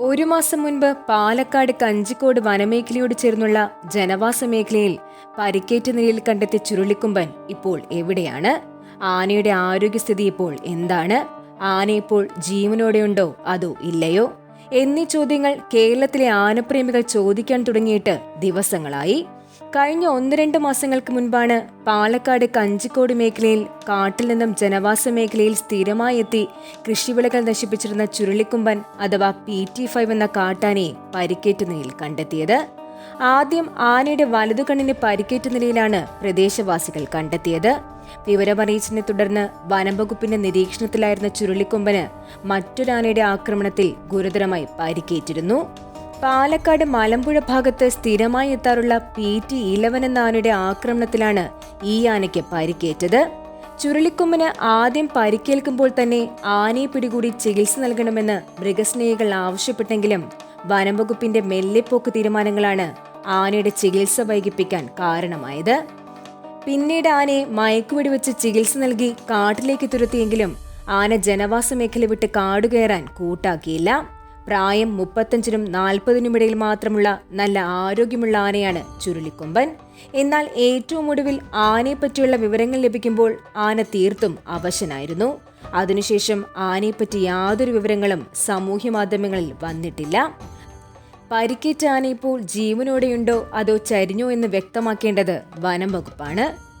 ഒരു മാസം മുൻപ് പാലക്കാട് കഞ്ചിക്കോട് വനമേഖലയോട് ചേർന്നുള്ള ജനവാസ മേഖലയിൽ പരിക്കേറ്റ നിലയിൽ കണ്ടെത്തിയ ചുരുളിക്കുമ്പൻ ഇപ്പോൾ എവിടെയാണ്? ആനയുടെ ആരോഗ്യസ്ഥിതി ഇപ്പോൾ എന്താണ്? ആന ഇപ്പോൾ ജീവനോടെയുണ്ടോ? അതോ ഇല്ലയോ? എന്നീ ചോദ്യങ്ങൾ കേരളത്തിലെ ആനപ്രേമികൾ ചോദിക്കാൻ തുടങ്ങിയിട്ട് ദിവസങ്ങളായി. കഴിഞ്ഞ ഒന്ന് രണ്ട് മാസങ്ങൾക്ക് മുൻപാണ് പാലക്കാട് കഞ്ചിക്കോട് മേഖലയിൽ കാട്ടിൽ നിന്നും ജനവാസ മേഖലയിൽ സ്ഥിരമായി എത്തി കൃഷിവിളകൾ നശിപ്പിച്ചിരുന്ന ചുരുളിക്കുമ്പൻ അഥവാ പി ടി ഫൈവ് എന്ന കാട്ടാനയെ പരിക്കേറ്റ നിലയിൽ കണ്ടെത്തിയത്. ആദ്യം ആനയുടെ വലതുകണ്ണിന് പരിക്കേറ്റ നിലയിലാണ് പ്രദേശവാസികൾ കണ്ടെത്തിയത്. വിവരമറിയിച്ചതിനെ തുടർന്ന് വനംവകുപ്പിന്റെ നിരീക്ഷണത്തിലായിരുന്ന ചുരുളിക്കൊമ്പന് മറ്റൊരാനയുടെ ആക്രമണത്തിൽ ഗുരുതരമായി പരിക്കേറ്റിരുന്നു. പാലക്കാട് മലമ്പുഴ ഭാഗത്ത് സ്ഥിരമായി എത്താറുള്ള പി ടി ഇലവൻ എന്ന ആനയുടെ ആക്രമണത്തിലാണ് ഈ ആനയ്ക്ക് പരിക്കേറ്റത്. ചുരുളിക്കൊമ്പന് ആദ്യം പരിക്കേൽക്കുമ്പോൾ തന്നെ ആനയെ പിടികൂടി ചികിത്സ നൽകണമെന്ന് മൃഗസ്നേഹികൾ ആവശ്യപ്പെട്ടെങ്കിലും വനംവകുപ്പിന്റെ മെല്ലെപ്പോക്ക് തീരുമാനങ്ങളാണ് ആനയുടെ ചികിത്സ വൈകിപ്പിക്കാൻ കാരണമായത്. പിന്നീട് ആനയെ മയക്കുവെടി വെച്ച് ചികിത്സ നൽകി കാട്ടിലേക്ക് തുരത്തിയെങ്കിലും ആന ജനവാസ മേഖല വിട്ട് കാടുകയറാൻ കൂട്ടാക്കിയില്ല. പ്രായം മുപ്പത്തഞ്ചിനും നാൽപ്പതിനുമിടയിൽ മാത്രമുള്ള നല്ല ആരോഗ്യമുള്ള ആനയാണ് ചുരുളിക്കൊമ്പൻ. എന്നാൽ ഏറ്റവും ഒടുവിൽ ആനയെപ്പറ്റിയുള്ള വിവരങ്ങൾ ലഭിക്കുമ്പോൾ ആന തീർത്തും അവശനായിരുന്നു. അതിനുശേഷം ആനയെപ്പറ്റി യാതൊരു വിവരങ്ങളും സാമൂഹ്യ മാധ്യമങ്ങളിൽ വന്നിട്ടില്ല. പരിക്കേറ്റ ആന ഇപ്പോൾ ജീവനോടെയുണ്ടോ അതോ ചരിഞ്ഞോ എന്ന് വ്യക്തമാക്കേണ്ടത് വനം വകുപ്പാണ്.